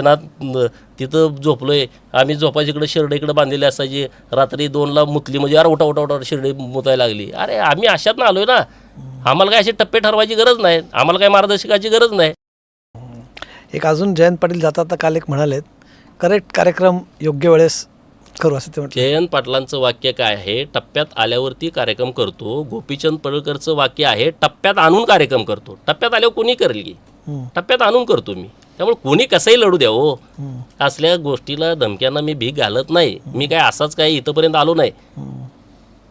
न- तिथं झोपलोय. आम्ही झोपायची इकडे शिरडे इकडे बांधलेली असायची. रात्री दोनला मुतली म्हणजे अरे उठा उठा उठा शिरडे मुतायला लागली. अरे आम्ही अशात ना आलोय ना. आम्हाला काय असे टप्पे ठरवायची गरज नाही. आम्हाला काय मार्गदर्शकाची गरज नाही. एक अजून जयंत पाटील जातात काल एक म्हणालेत करेक्ट कार्यक्रम योग्य वेळेस करू असं ते म्हटलं. जयंत पाटलांचं वाक्य काय आहे? टप्प्यात आल्यावरती कार्यक्रम करतो. गोपीचंद पडळकरचं वाक्य आहे टप्प्यात आणून कार्यक्रम करतो. टप्प्यात आल्यावर कोणी करेल की. टप्प्यात आणून करतो मी. त्यामुळे कोणी कसंही लढू द्या हो. असल्या गोष्टीला धमक्यांना मी भीक घालत नाही. मी काय असाच काय इथंपर्यंत आलो नाही.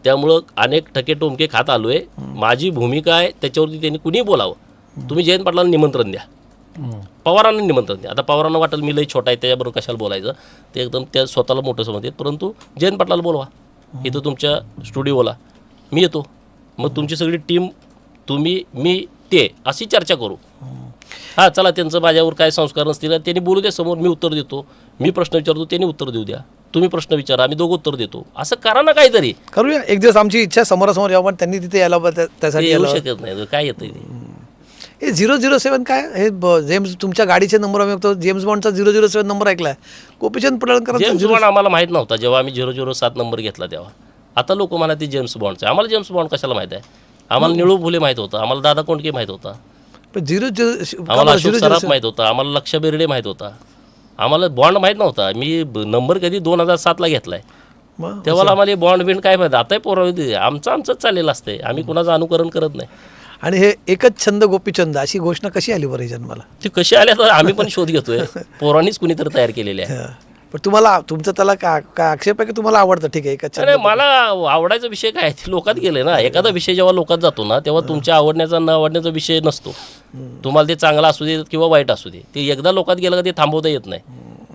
त्यामुळं अनेक ठके टोमके खात आलो आहे माझी भूमिका आहे त्याच्यावरती त्यांनी कुणी बोलावं? तुम्ही जयंत पाटलांना निमंत्रण द्या. पवारांना निमंत्रण द्या. आता पवारांना वाटेल मी लई छोटा आहे त्याच्याबरोबर कशाला बोलायचं? ते एकदम त्या स्वतःला मोठं समजतात. परंतु जयंत पाटलाला बोलवा. इथं तुमच्या स्टुडिओला मी येतो. मग तुमची सगळी टीम तुम्ही मी ते अशी चर्चा करू. हां चला त्यांचं माझ्यावर काय संस्कार नसतील त्यांनी बोलू द्या समोर मी उत्तर देतो. मी प्रश्न विचारतो त्यांनी उत्तर देऊ द्या. तुम्ही प्रश्न विचारा आम्ही दोघं उत्तर देतो. असं करा ना काहीतरी. करूया. एक दिवस आमची इच्छा आहे समोरासमोर यावं पण त्यांनी तिथे यायला त्यासाठी येऊ यायला. शकत नाही काय येतं ते? हे झिरो झिरो सेवन काय? हे ब- जेम्स तुमच्या गाडीचे नंबर आम्ही बघतो. जेम्स बॉन्डचा झिरो झिरो सेवन नंबर ऐकलाय. गोपीचंद पडळकरांचा जेम्स बॉन्ड आम्हाला माहीत नव्हता जेव्हा आम्ही झिरो झिरो सात नंबर घेतला तेव्हा. आता लोक म्हणा ते जेम्स बॉन्डचं आहे. आम्हाला जेम्स बॉन्ड कशाला माहीत आहे? आम्हाला निळू फुले माहीत होतं आम्हाला दादा कोंडके माहीत होता. पण झिरो झिरो आम्हाला अशोक सराफ माहीत होता आम्हाला लक्ष बेर्डे माहीत होता. आम्हाला बॉन्ड माहीत नव्हता. मी नंबर कधी दोन हजार सातला घेतलाय. तेव्हा आम्हाला बॉन्ड बिंड काय माहिती? आताही पोरावी आमचं आमचंच चाललेलं असते आम्ही कुणाचं अनुकरण करत नाही. आणि हे एकच छंद गोपीचंद अशी घोषणा कशी आली बरं जन्माला? ती कशी आल्या तर आम्ही पण शोध घेतोय. पोरांनीच कुणीतरी तयार केलेले आहे. पण तुम्हाला तुमचं त्याला का काय आक्षेप आहे की तुम्हाला आवडतं? ठीक आहे छंद. नाही मला आवडायचा विषय काय? आहे? ते लोकात गेले ना. एखादा विषय जेव्हा लोकात जातो ना तेव्हा तुमच्या आवडण्याचा न आवडण्याचा विषय नसतो. तुम्हाला ते चांगला असू दे किंवा वाईट असू दे. ते एकदा लोकात गेलं का ते थांबवता येत नाही.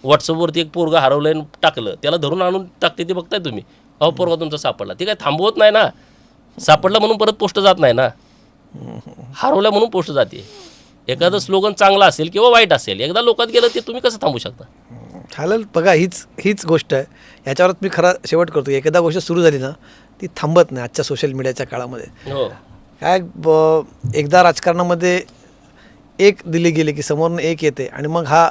व्हॉट्सअपवरती एक पोरगा हरवलंय आणि टाकलं. त्याला धरून आणून टाकते ते बघताय तुम्ही. अहो पोरगा तुमचा सापडला. ते काय थांबवत नाही ना. सापडला म्हणून परत पोस्ट जात नाही ना. हरवलं म्हणून पोस्ट जाते. एखादं स्लोगन चांगलं असेल किंवा वाईट असेल एकदा लोकात गेलं ते तुम्ही कसं थांबू शकता? चालेल बघा हीच हीच गोष्ट आहे. याच्यावरच मी खरा शेवट करतो एकदा गोष्ट सुरू झाली ना ती थांबत नाही आजच्या सोशल मीडियाच्या काळामध्ये. हो. काय ब- एकदा राजकारणामध्ये एक दिली गेली की समोरनं एक येते आणि मग हा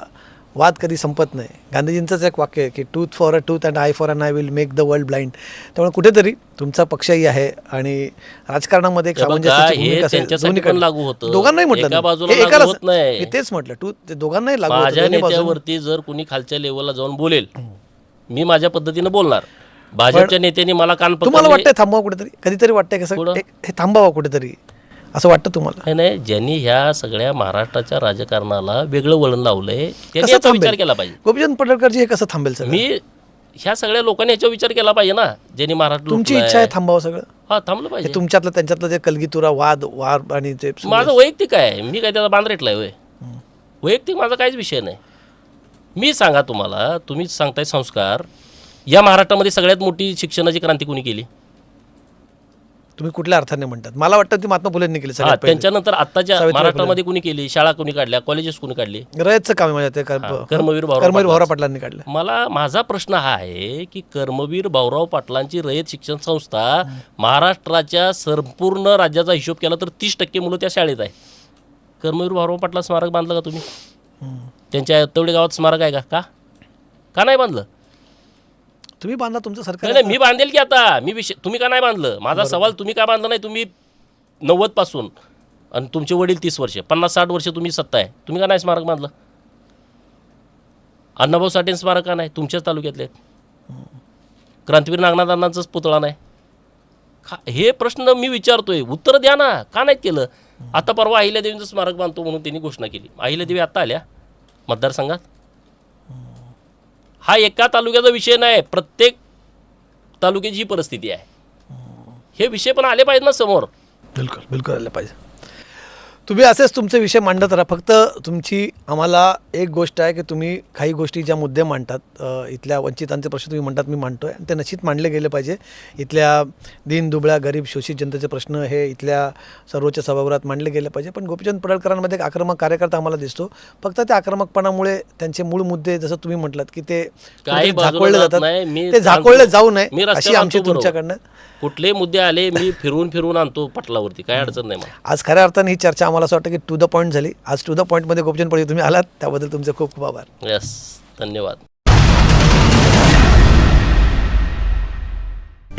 वाद कधी संपत नाही. गांधीजींचंच एक वाक्य आहे की tooth for a tooth and eye for an eye will make the world blind त्यामुळे कुठेतरी तुमचा पक्षही आहे आणि राजकारणामध्ये एक. पण लागू होतं. दोघांनाही म्हटलं एकालाच- होत नाही. तेच म्हटलं टू ते दोघांनाही लागू जर कुणी खालच्या लेवलला जाऊन बोलेल मी माझ्या पद्धतीनं बोलणार. भाजपच्या नेत्यांनी मला कान तुम्हाला वाटतंय थांबावं कुठेतरी? कधीतरी वाटतंय कसं? हे थांबावं कुठेतरी? असं वाटतं तुम्हाला? नाही, नाही ज्यांनी ह्या सगळ्या महाराष्ट्राच्या राजकारणाला वेगळं वळण लावलंय त्यांनी कसं याचा थांबेल? विचार केला पाहिजे. गोपीचंद पडळकरजी हे कसं थांबेल सगळं? मी ह्या सगळ्या लोकांनी याचा विचार केला पाहिजे ना ज्यांनी महाराष्ट्र तुमची लुटलाय. इच्छा आहे थांबावं सगळं? हा थांबलं हे पाहिजे तुमच्यातलं त्यांच्यातलं जे कलगीतुरा वाद वार आणि ते माझं वैयक्तिक आहे मी काय त्याचा बांधरेटलाय होय. वैयक्तिक माझा काहीच विषय नाही. मी सांगा तुम्हाला तुम्हीच सांगताय संस्कार या महाराष्ट्रामध्ये सगळ्यात मोठी शिक्षणाची क्रांती कोणी केली? तुम्ही कुठल्या अर्थाने म्हणतात? मला वाटतं ती महात्मा फुलेंनी केली हा सगळ्यात पहिले. त्यांच्यानंतर सावित्रीबाई महाराष्ट्रामध्ये कुणी केली? शाळा कोणी काढल्या? कॉलेजेस कोणी काढली? रयतचं काम आहे माझ्या ते कर्मवीर भाऊराव कर्मवीर. भाऊराव पाटलांनी काढलं. मला माझा प्रश्न हा आहे की कर्मवीर भाऊराव पाटलांची रयत शिक्षण संस्था महाराष्ट्राच्या संपूर्ण राज्याचा हिशोब केला तर तीस टक्के मुलं त्या शाळेत आहे. कर्मवीर भाऊराव पाटला स्मारक बांधलं का तुम्ही. त्यांच्या तेवढे गावात स्मारक आहे का? का? का नाही बांधलं? तुम्ही बांधा तुमचं सरकार नाही नाही मी बांधेल की आता. मी विषय तुम्ही का नाही बांधलं? माझा सवाल तुम्ही का बांधलं नाही? तुम्ही नव्वदपासून आणि तुमचे वडील तीस वर्ष पन्नास साठ वर्ष तुम्ही सत्ता आहे. तुम्ही का नाही स्मारक बांधलं? अण्णाभाऊ साठे स्मारक का नाही? तुमच्याच तालुक्यातले आहेत. क्रांतीवीर नागनाथ अण्णांचाच पुतळा नाही. खा- हे प्रश्न मी विचारतोय. उत्तर द्या ना. का नाहीत केलं? आता परवा अहिल्यादेवींचं स्मारक बांधतो म्हणून त्यांनी घोषणा केली. अहिल्यादेवी आत्ता आल्या मतदारसंघात. हा एका तालुक्याचा विषय नाही प्रत्येक तालुक्याची ही परिस्थिती आहे. हे विषय पण आले पाहिजेत ना समोर. बिलकुल बिलकुल आलं पाहिजे. तुम्ही असेच तुमचे विषय मांडत राहा. फक्त तुमची आम्हाला एक गोष्ट आहे की तुम्ही काही गोष्टी ज्या मुद्दे मांडतात इथल्या वंचितांचे प्रश्न तुम्ही म्हणतात मी मांडतोय. आणि ते निश्चित मांडले गेले पाहिजे. इथल्या दीन दुबळ्या गरीब शोषित जनतेचे प्रश्न हे इथल्या सर्वोच्च सभागृहात मांडले गेले पाहिजे. पण गोपीचंद पडळकरांमध्ये एक आक्रमक कार्यकर्ता आम्हाला दिसतो. फक्त त्या आक्रमकपणामुळे त्यांचे मूळ मुद्दे जसं तुम्ही म्हटलात की ते झाकोळले जात जातात. ते झाकोळले. जाऊ नये अशी आमची. तुमच्याकडनं कुठलेही मुद्दे आले मी फिरवून फिरवून आणतो पटलावरती. काय अडचण नाही आज खऱ्या अर्थाने ही चर्चा मला असं वाटतं की टू द पॉईंट झाली. आज टू द पॉईंटमध्ये गोपचंद पडली तुम्ही आलात त्याबद्दल तुमचे खूप खूप आभार. यस धन्यवाद.